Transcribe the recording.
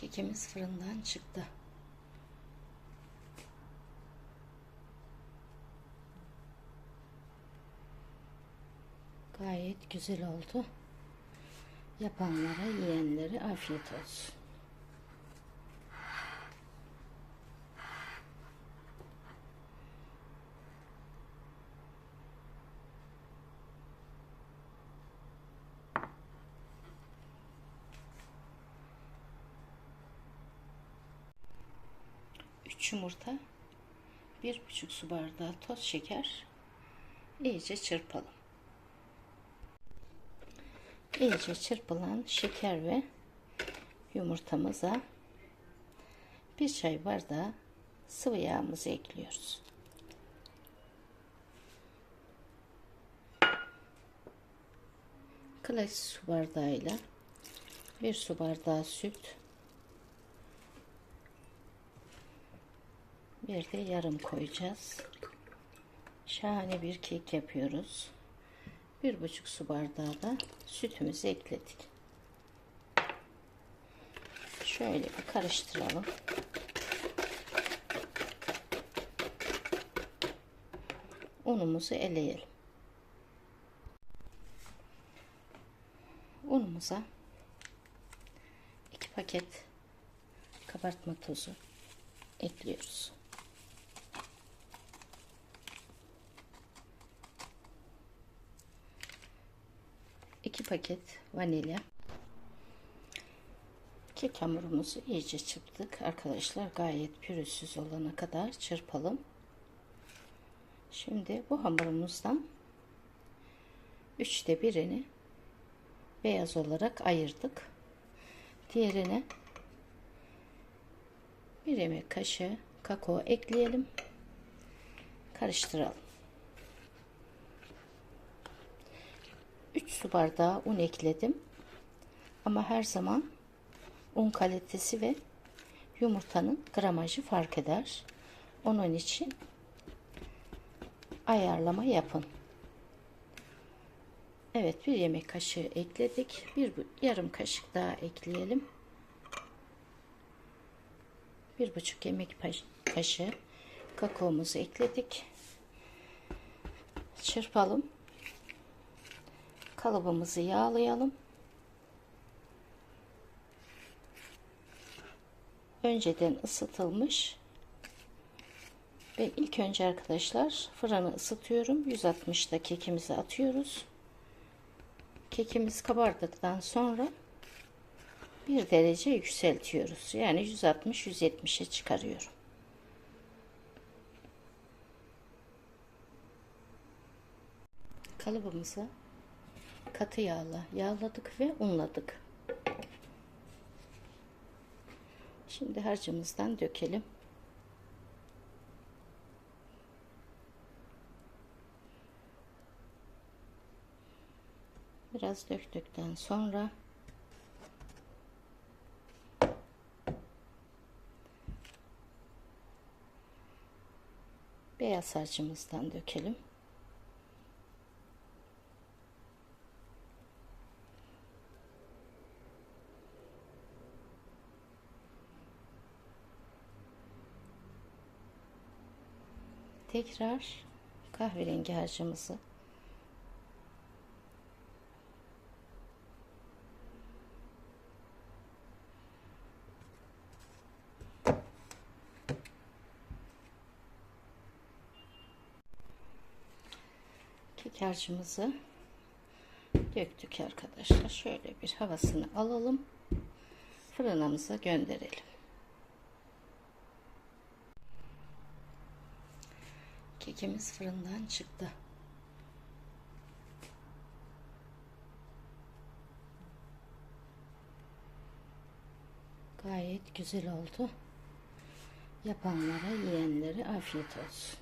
Kekimiz fırından çıktı. Gayet güzel oldu. Yapanlara, yiyenlere afiyet olsun. Üç yumurta, bir buçuk su bardağı toz şeker, iyice çırpalım. İyice çırpılan şeker ve yumurtamıza bir çay bardağı sıvı yağımızı ekliyoruz. Klasik su bardağıyla bir su bardağı süt bir de yarım koyacağız. Şahane bir kek yapıyoruz. Bir buçuk su bardağı da sütümüzü ekledik. Şöyle bir karıştıralım. Unumuzu eleyelim. Unumuza iki paket kabartma tozu ekliyoruz. 2 paket vanilya. Kek hamurumuzu iyice çırptık. Arkadaşlar gayet pürüzsüz olana kadar çırpalım. Şimdi bu hamurumuzdan üçte birini beyaz olarak ayırdık. Diğerine bir yemek kaşığı kakao ekleyelim. Karıştıralım. 3 su bardağı un ekledim. Ama her zaman un kalitesi ve yumurtanın gramajı fark eder. Onun için ayarlama yapın. Evet bir yemek kaşığı ekledik. Bir yarım kaşık daha ekleyelim. Bir buçuk yemek kaşığı kakaomuzu ekledik. Çırpalım kalıbımızı yağlayalım. Önceden ısıtılmış ve ilk önce arkadaşlar fırını ısıtıyorum. 160'da kekimizi atıyoruz. Kekimiz kabardıktan sonra bir derece yükseltiyoruz. Yani 160-170'e çıkarıyorum. Kalıbımızı katı yağla yağladık ve unladık. Şimdi harcımızdan dökelim. Biraz döktükten sonra beyaz harcımızdan dökelim. Tekrar kahverengi harcımızı kek harcımızı döktük arkadaşlar. Şöyle bir havasını alalım. Fırınımıza gönderelim. Kekimiz fırından çıktı. Gayet güzel oldu. Yapanlara, yiyenlere afiyet olsun.